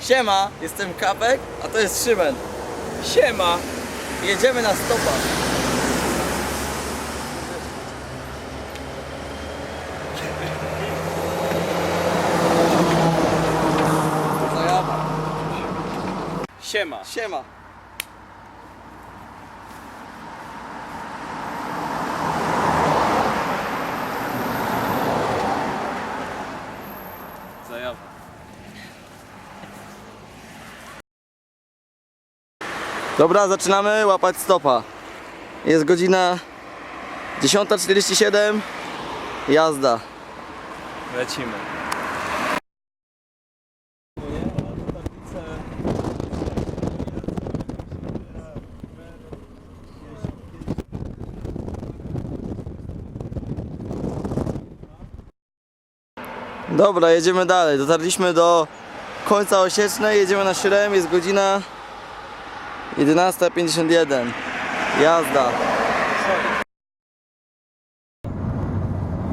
Siema, jestem Kapek, a to jest Szymen. Siema! Jedziemy na stopa. Zajawa. Siema! Siema. Zajawa. Dobra, zaczynamy łapać stopa. Jest godzina 10.47. Jazda. Lecimy. Dobra, jedziemy dalej. Dotarliśmy do końca Osiecznej, jedziemy na Szyrem, jest godzina 11.51. Jazda.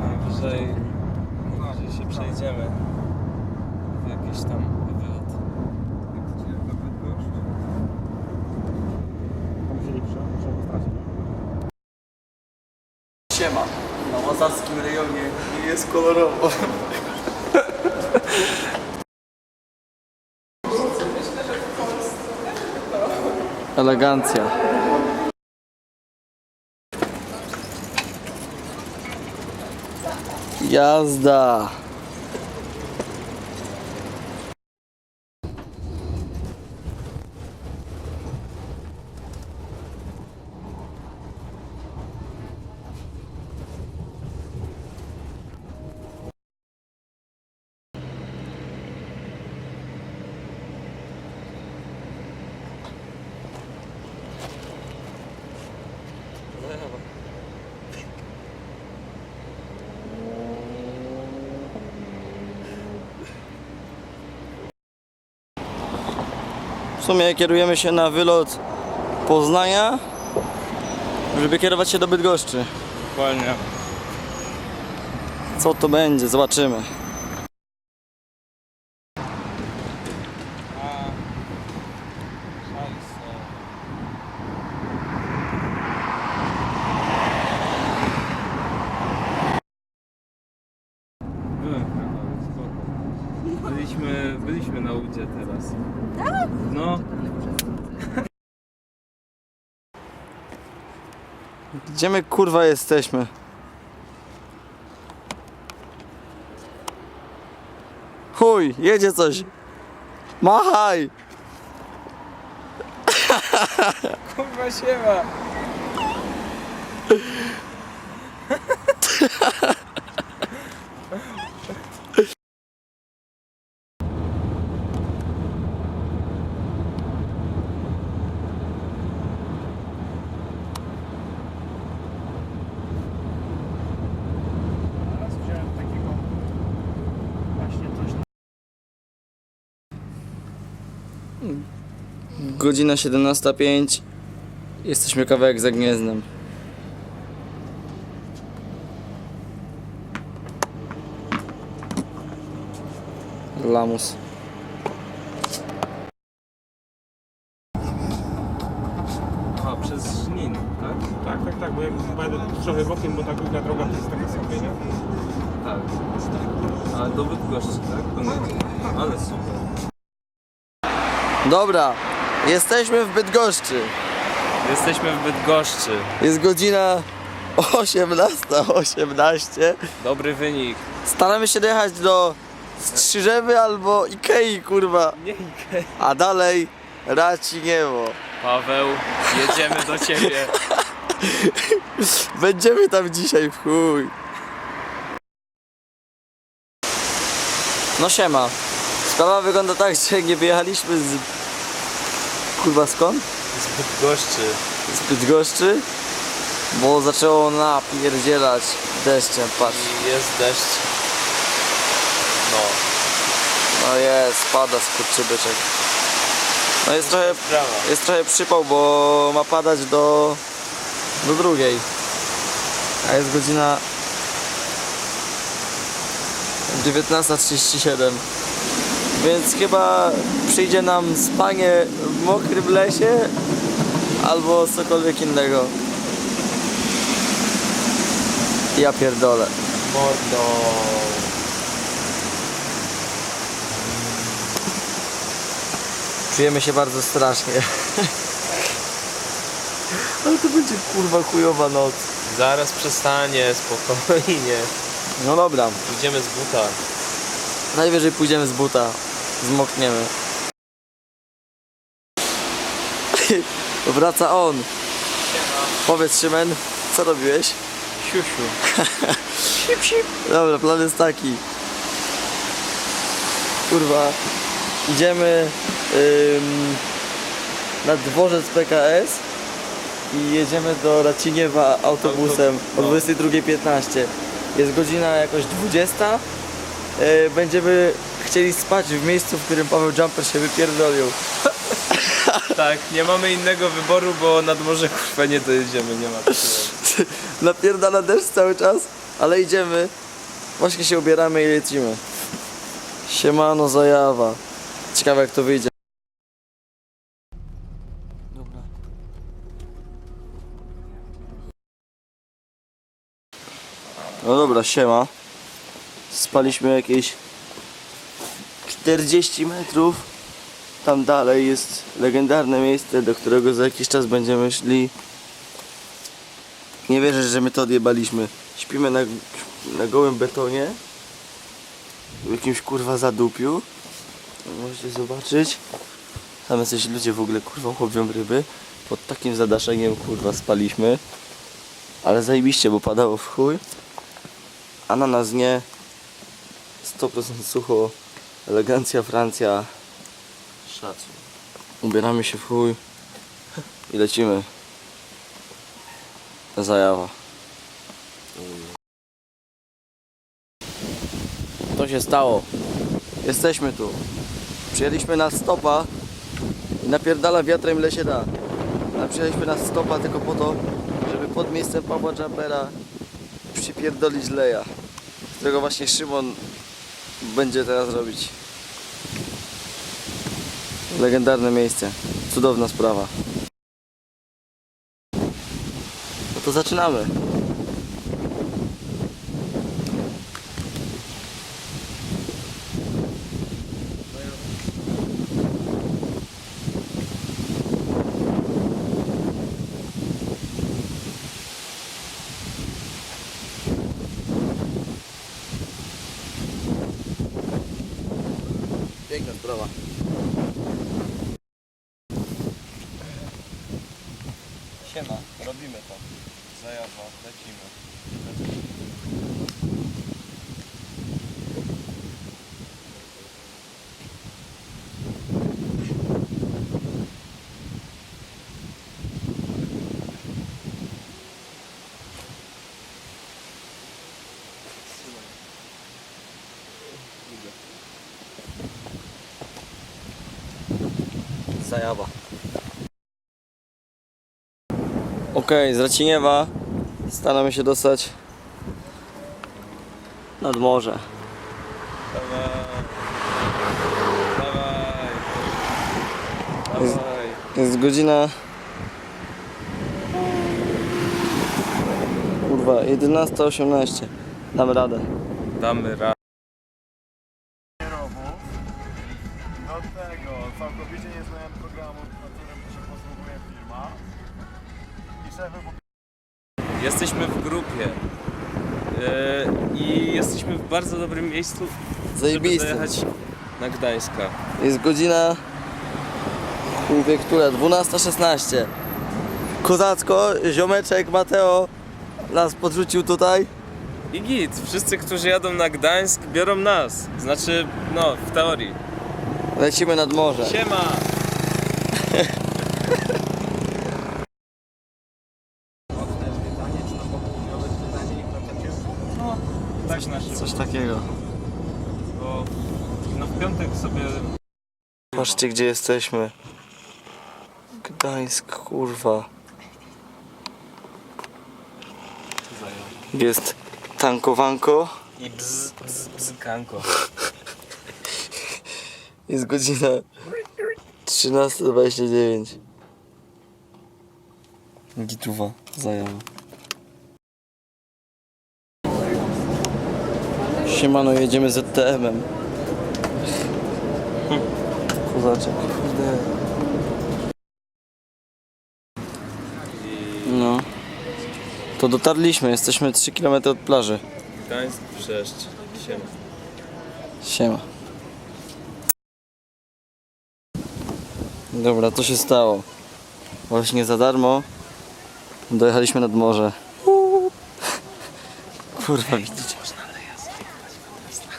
Najwyżej, najwyżej się przejdziemy w jakiś tam wylot. Siema. Na łazawskim rejonie nie jest kolorowo. Elegancja. Jazda. W sumie kierujemy się na wylot Poznania, żeby kierować się do Bydgoszczy. Dokładnie. Co to będzie? Zobaczymy. Byliśmy, byliśmy na Udzie teraz. Tak? No, Gdzie my kurwa jesteśmy? Chuj, jedzie coś. Machaj! kurwa siema! Godzina 17.05. Jesteśmy kawałek za Gniezdnem. Lamus. A, przez Żnin, tak? Tak, tak, tak, bo jak pojadę trochę bokiem, bo ta druga droga to jest taka sobie, nie? Tak. A do Bydgoszczy, tak? Ale super. Dobra, jesteśmy w Bydgoszczy. Jesteśmy w Bydgoszczy. Jest godzina 18.18. Dobry wynik. Staramy się dojechać do Strzyżewy albo Ikei, kurwa. Nie Ikea. A dalej Raciniewo. Paweł, jedziemy do ciebie. Będziemy tam dzisiaj w chuj. No siema. Sprawa wygląda tak, że nie wyjechaliśmy z... Kurwa skąd? Z Bydgoszczy. Z Bydgoszczy. Bo zaczęło napierdzielać deszczem, patrz. I jest deszcz. No. No jest, pada skurczybyczek. No jest trochę, jest trochę przypał, bo ma padać do, do drugiej. A jest godzina 19.37. Więc chyba przyjdzie nam spanie w mokrym lesie albo cokolwiek innego. Ja pierdolę. Mordo. Czujemy się bardzo strasznie. Ale to będzie kurwa chujowa noc. Zaraz przestanie, spokojnie. No dobra, Idziemy z buta. najwyżej pójdziemy z buta. Zmokniemy. Wraca on. Powiedz Szymen, co robiłeś? Siusiu. Dobra, plan jest taki. Kurwa, idziemy ym, na dworzec PKS i jedziemy do Raciniewa autobusem o no. 22.15. Jest godzina jakoś 20. Yy, będziemy chcieli spać w miejscu, w którym Paweł Jumper się wypierdolił. Tak, nie mamy innego wyboru, bo na dworze kurwa nie dojedziemy, nie ma takiego. Napierdala deszcz cały czas, ale idziemy. Właśnie się ubieramy i lecimy. Siemano zajawa. Ciekawe jak to wyjdzie. Dobra. No dobra, siema. Spaliśmy jakieś 40 metrów. Tam dalej jest legendarne miejsce, do którego za jakiś czas będziemy szli. Nie wierzę, że my to odjebaliśmy. Śpimy na, na gołym betonie. W jakimś kurwa zadupiu. Możecie zobaczyć. Tam jacyś ludzie w ogóle kurwa łowią ryby. Pod takim zadaszeniem kurwa spaliśmy. Ale zajebiście, bo padało w chuj. A na nas nie. 100% sucho. Elegancja Francja. Szacun. Ubieramy się w chuj. I lecimy. Zajawa. To się stało. Jesteśmy tu. Przyjęliśmy na stopa i napierdala wiatrem ile się da. A przyjęliśmy na stopa tylko po to, żeby pod miejscem Pawła Jumpera przypierdolić leja. Którego właśnie Szymon będzie teraz robić. Legendarne miejsce. Cudowna sprawa. No to zaczynamy. здорово. Zajawa. Okej, z Raciniewa staramy się dostać nad morze. Dawaj. Dawaj. Jest-. Jest godzina... Kurwa, 11.18. Damy radę. Damy radę. Jesteśmy w grupie. E, I jesteśmy w bardzo dobrym miejscu, żeby Zajebiste. dojechać na Gdańska. Jest godzina... Chuj wie która, 12.16. Kozacko, ziomeczek Mateo nas podrzucił tutaj. I git, wszyscy, którzy jadą na Gdańsk, biorą nas. Znaczy, no, w teorii. Lecimy nad morze. Siema! na szybko. Coś takiego. Bo no w piątek sobie Patrzcie gdzie jesteśmy. Gdańsk, kurwa. Jest tankowanko i bzz, bzz, bzz, kanko. Jest godzina 13.29. Gituwa, zajawa. Siemano, jedziemy z ZTM-em. Kozaczek, kurde. No. To dotarliśmy, jesteśmy 3 km od plaży. Gdańsk, Brzeszcz, Siema. Siema. Dobra, co się stało? Właśnie za darmo dojechaliśmy nad morze. Kurwa, widzicie?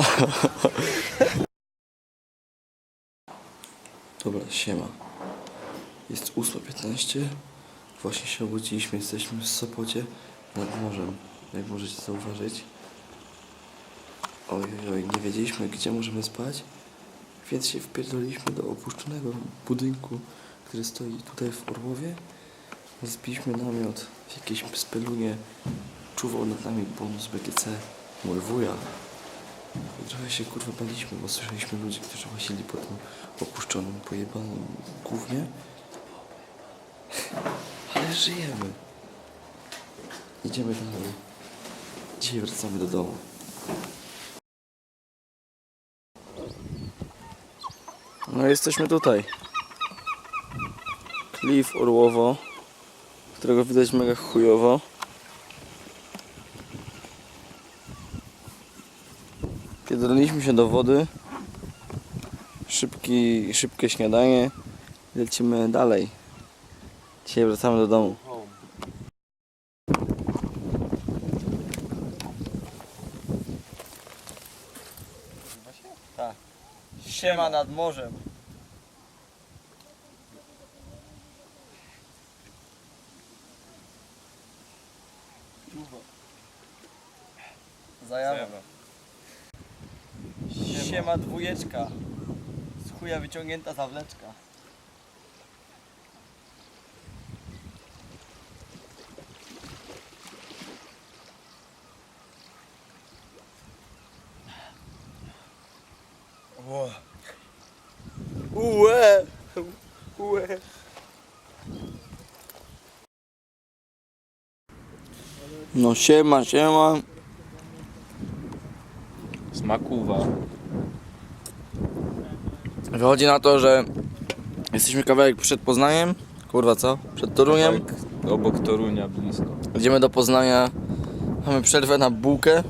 Dobra, siema. Jest 8.15. Właśnie się obudziliśmy, jesteśmy w Sopocie nad morzem. Jak możecie zauważyć. Oj, oj, nie wiedzieliśmy gdzie możemy spać, więc się wpierdoliliśmy do opuszczonego budynku, który stoi tutaj w Orłowie. Zbiliśmy namiot w jakiejś spelunie. Czuwał nad nami bonus BGC, mój wuja. Trochę się kurwa baliśmy, bo słyszeliśmy ludzi, którzy łazili po tym opuszczonym, pojebanym głównie. Ale żyjemy. Idziemy dalej. Dzisiaj wracamy do domu. No jesteśmy tutaj. Klif Orłowo, którego widać mega chujowo. Pierdoliliśmy się do wody. Szybki, szybkie śniadanie. Lecimy dalej. Dzisiaj wracamy do domu. Siema nad morzem. Zajawa. Dwójeczka. Z chuja wyciągnięta zawleczka. Ue! Ue! No siema, siema. Smakuwa. Wychodzi na to, że jesteśmy kawałek przed Poznaniem. Kurwa co? Przed Toruniem. Tak, obok Torunia blisko. Idziemy do Poznania. Mamy przerwę na bułkę.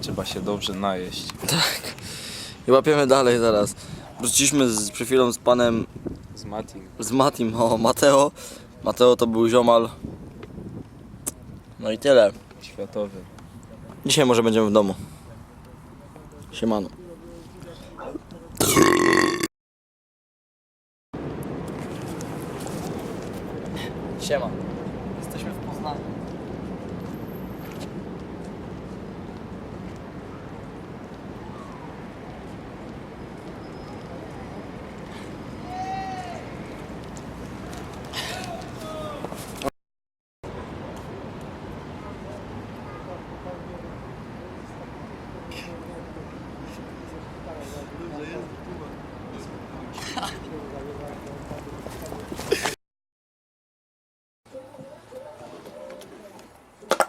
Trzeba się dobrze najeść. Tak. I łapiemy dalej zaraz. Wróciliśmy z, przed chwilą z panem, Z Matim. z Matim, o Mateo. Mateo to był ziomal. No i tyle. Światowy. Dzisiaj może będziemy w domu. Siemano. Siema. Jesteśmy w Poznaniu.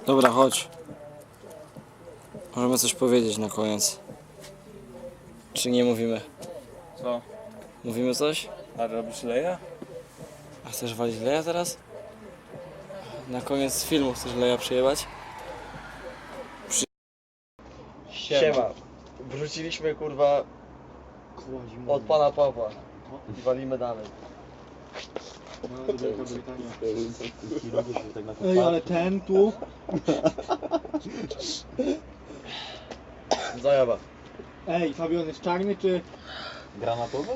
Dobra, chodź. Możemy coś powiedzieć na koniec. Czy nie mówimy? Co? Mówimy coś? A robisz leja? A chcesz walić Leja teraz? Na koniec filmu chcesz Leja przyjebać? Przy... Siema. Wrzuciliśmy kurwa od pana Pawła. I walimy dalej. Ej, ale ten tu... Zajawa. Ej, Fabian jest czarny czy... Granatowy?